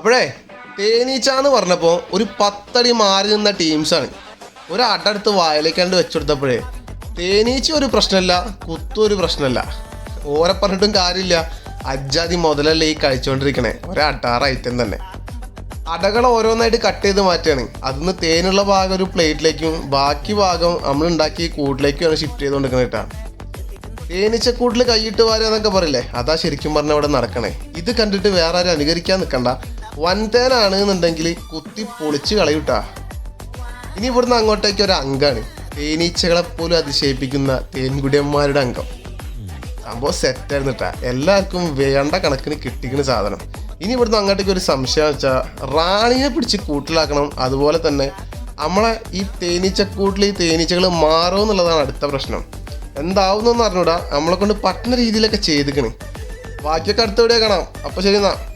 അപ്പോഴേ തേനീച്ച എന്ന് പറഞ്ഞപ്പോൾ ഒരു പത്തടി മാറി നിന്ന ടീംസാണ് ഒരു അടടുത്ത് വായിലേക്കാണ്ട് വെച്ചെടുത്തപ്പോഴേ തേനീച്ച ഒരു പ്രശ്നമല്ല കുത്തും ഒരു പ്രശ്നമല്ല ഓരെ പറഞ്ഞിട്ടും കാര്യമില്ല. അജ്ജാതി മുതലല്ലേ ഈ കഴിച്ചുകൊണ്ടിരിക്കണേ ഒരു അട്ടാറ് ഐറ്റം തന്നെ. അടകൾ ഓരോന്നായിട്ട് കട്ട് ചെയ്ത് മാറ്റുകയാണ് അതിന്ന് തേനുള്ള ഭാഗം ഒരു പ്ലേറ്റിലേക്കും ബാക്കി ഭാഗം നമ്മൾ ഉണ്ടാക്കി കൂട്ടിലേക്കുമാണ് ഷിഫ്റ്റ് ചെയ്തുകൊണ്ടിരിക്കുന്നത് കേട്ടോ തേനീച്ചക്കൂട്ടിൽ കൈയിട്ട് വാരുക എന്നൊക്കെ പറയില്ലേ? അതാ ശരിക്കും പറഞ്ഞ അവിടെ നടക്കണേ. ഇത് കണ്ടിട്ട് വേറെ ആരും അനുകരിക്കാൻ നിൽക്കണ്ട വൻതേനാണ് എന്നുണ്ടെങ്കിൽ കുത്തി പൊളിച്ച് കളയൂട്ടാ. ഇനി ഇവിടുന്ന് അങ്ങോട്ടേക്ക് ഒരു അംഗമാണ് തേനീച്ചകളെ പോലും അതിശയിപ്പിക്കുന്ന തേൻകുടിയന്മാരുടെ അംഗം. സംഭവം സെറ്റായിരുന്നു കേട്ടാ എല്ലാവർക്കും വേണ്ട കണക്കിന് കിട്ടിക്കുന്ന സാധനം. ഇനി ഇവിടുന്ന് അങ്ങോട്ടേക്ക് ഒരു സംശയം വെച്ചാൽ റാണിയെ പിടിച്ച് കൂട്ടിലാക്കണം. അതുപോലെ തന്നെ നമ്മളെ ഈ തേനീച്ചക്കൂട്ടിൽ ഈ തേനീച്ചകൾ മാറുമോ എന്നുള്ളതാണ് അടുത്ത പ്രശ്നം. എന്താവുന്നൊന്നും അറിഞ്ഞൂടാ. നമ്മളെ കൊണ്ട് പറ്റുന്ന രീതിയിലൊക്കെ ചെയ്തിക്കണേ. ബാക്കിയൊക്കെ അടുത്തെവിടെയാണ് കാണാം. അപ്പോൾ ശരി എന്നാ.